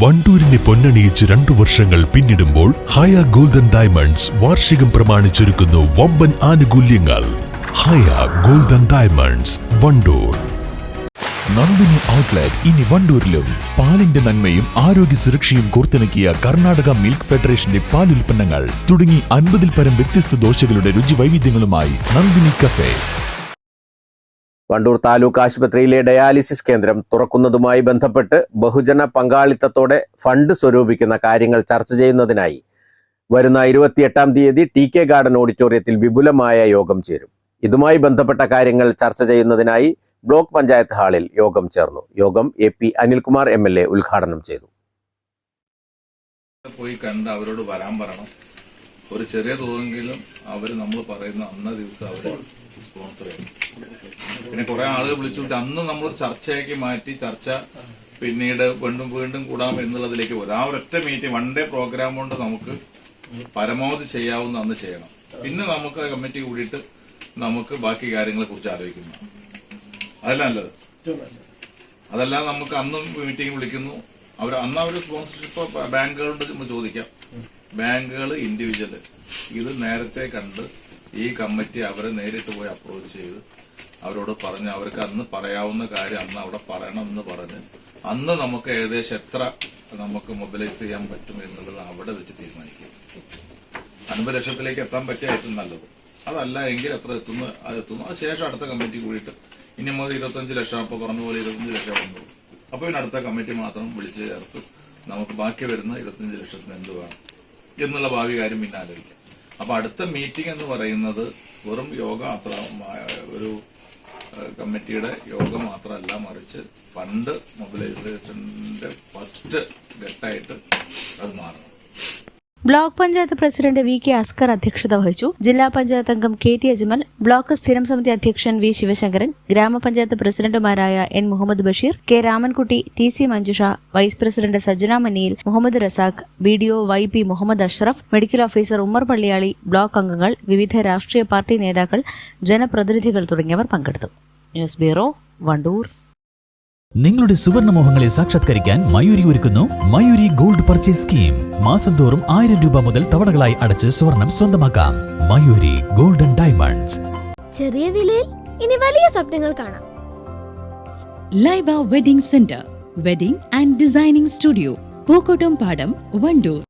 വണ്ടൂരിനെ പൊന്നണിയിച്ച് രണ്ടു വർഷങ്ങൾ പിന്നിടുമ്പോൾ ഹയ ഗോൾഡൻ ഡയമണ്ട്സ് വാർഷികം പ്രമാണിച്ചൊരുക്കുന്നു വമ്പൻ ആനുകൂല്യങ്ങൾ. Haya golden diamonds Wandoor. Nandini outlet ഇനി വണ്ടൂരിലും. പാലിന്റെ നന്മയും ആരോഗ്യ സുരക്ഷയും കോർത്തിണക്കിയ കർണാടക മിൽക്ക് ഫെഡറേഷന്റെ പാൽ ഉൽപ്പന്നങ്ങൾ തുടങ്ങി അൻപതിൽ പരം വ്യത്യസ്ത ദോശകളുടെ രുചി വൈവിധ്യങ്ങളുമായി നന്ദിനി കഫേ. വണ്ടൂർ താലൂക്ക് ആശുപത്രിയിലെ ഡയാലിസിസ് കേന്ദ്രം തുറക്കുന്നതുമായി ബന്ധപ്പെട്ട് ബഹുജന പങ്കാളിത്തത്തോടെ ഫണ്ട് സ്വരൂപിക്കുന്ന കാര്യങ്ങൾ ചർച്ച ചെയ്യുന്നതിനായി വരുന്ന ഇരുപത്തിയെട്ടാം തീയതി ടി കെ ഗാർഡൻ ഓഡിറ്റോറിയത്തിൽ വിപുലമായ യോഗം ചേരും. ഇതുമായി ബന്ധപ്പെട്ട കാര്യങ്ങൾ ചർച്ച ചെയ്യുന്നതിനായി ബ്ലോക്ക് പഞ്ചായത്ത് ഹാളിൽ യോഗം ചേർന്നു. യോഗം A P Anilkumar M L A ഉദ്ഘാടനം ചെയ്തു. പോയി കണ്ട് അവരോട് വരാൻ പറയണം. ഒരു ചെറിയ തോതെങ്കിലും അവർ നമ്മൾ പറയുന്ന അന്ന ദിവസം അവർ സ്പോൺസർ ചെയ്യണം. പിന്നെ കുറെ ആളുകൾ വിളിച്ചുകൊണ്ട് അന്ന് നമ്മൾ ചർച്ചയാക്കി മാറ്റി ചർച്ച പിന്നീട് വീണ്ടും വീണ്ടും കൂടാം എന്നുള്ളതിലേക്ക് പോകും ആ ഒരൊറ്റ മീറ്റിംഗ് വൺ ഡേ പ്രോഗ്രാം കൊണ്ട് നമുക്ക് പരമാവധി ചെയ്യാവുന്ന അന്ന് ചെയ്യണം. പിന്നെ നമുക്ക് കമ്മിറ്റി കൂടിയിട്ട് നമുക്ക് ബാക്കി കാര്യങ്ങളെ കുറിച്ച് ആലോചിക്കുന്നു. അതല്ല നല്ലത്. അതല്ല നമുക്ക് അന്നും മീറ്റിംഗ് വിളിക്കുന്നു. അവർ അന്ന് അവർ സ്പോൺസർഷിപ്പ് ബാങ്കുകളോട് നമ്മൾ ചോദിക്കാം. ബാങ്കുകൾ ഇൻഡിവിജ്വൽ ഇത് നേരത്തെ കണ്ട് ഈ കമ്മിറ്റി അവരെ നേരിട്ട് പോയി അപ്രോച്ച് ചെയ്ത് അവരോട് പറഞ്ഞ് അവർക്ക് അന്ന് പറയാവുന്ന കാര്യം അന്ന് അവിടെ പറയണം എന്ന് പറഞ്ഞ് അന്ന് നമുക്ക് ഏകദേശം എത്ര നമുക്ക് മൊബിലൈസ് ചെയ്യാൻ പറ്റും എന്നുള്ളത് അവിടെ വെച്ച് തീരുമാനിക്കും. അൻപത് ലക്ഷത്തിലേക്ക് എത്താൻ പറ്റിയ ഏറ്റവും നല്ലത്. അതല്ല എങ്കിൽ എത്ര എത്തുന്നു അത് എത്തുന്നു. അത് ശേഷം അടുത്ത കമ്മിറ്റി കൂടിയിട്ട് ഇനി മുതൽ ഇരുപത്തഞ്ച് ലക്ഷം അപ്പൊ പറഞ്ഞ പോലെ ഇരുപത്തഞ്ച് ലക്ഷം വന്നു അപ്പൊ പിന്നെ അടുത്ത കമ്മിറ്റി മാത്രം വിളിച്ച് ചേർത്ത് നമുക്ക് ബാക്കി വരുന്ന ഇരുപത്തഞ്ച് ലക്ഷത്തിന് എന്ത് വേണം എന്നുള്ള ഭാവി കാര്യം പിന്നെ ആലോചിക്കാം. അപ്പൊ അടുത്ത മീറ്റിംഗ് എന്ന് പറയുന്നത് വെറും യോഗ അത്ര ഒരു കമ്മിറ്റിയുടെ യോഗം മാത്രമല്ല മറിച്ച് ഫണ്ട് മൊബിലൈസേഷന്റെ ഫസ്റ്റ് ഘട്ടമായിട്ട് അത് മാറണം. Block panchayat president V K Askar അധ്യക്ഷത വഹിച്ചു. ജില്ലാ പഞ്ചായത്ത് അംഗം കെ ടി അജ്മൽ ബ്ലോക്ക് സ്ഥിരം സമിതി അധ്യക്ഷൻ വി ശിവശങ്കരൻ ഗ്രാമപഞ്ചായത്ത് പ്രസിഡന്റുമാരായ N Muhammad Basheer K Ramankutty T C Manjusha vice president Sajjana മനിയിൽ Muhammad Razak B D O Y P Muhammad Ashraf medical officer Ummer Palliyali block അംഗങ്ങൾ വിവിധ രാഷ്ട്രീയ പാർട്ടി നേതാക്കൾ ജനപ്രതിനിധികൾ തുടങ്ങിയവർ പങ്കെടുത്തു. News bureau Wandoor. നിങ്ങളുടെ സുവർണ മോഹങ്ങളെ സാക്ഷാത്കരിക്കാൻ മയൂരി ഒരുക്കുന്നു മയൂരി ഗോൾഡ് പർച്ചേസ് സ്കീം. മാസം തോറും ആയിരം രൂപ മുതൽ തവണകളായി അടച്ച് സ്വർണം സ്വന്തമാക്കാം. Mayuri golden diamonds. ചെറിയ വിലയിൽ ഇനി വലിയ സ്വപ്നങ്ങൾ കാണാം. Laiba wedding centre wedding and designing studio Pookkottam Padam Wandoor.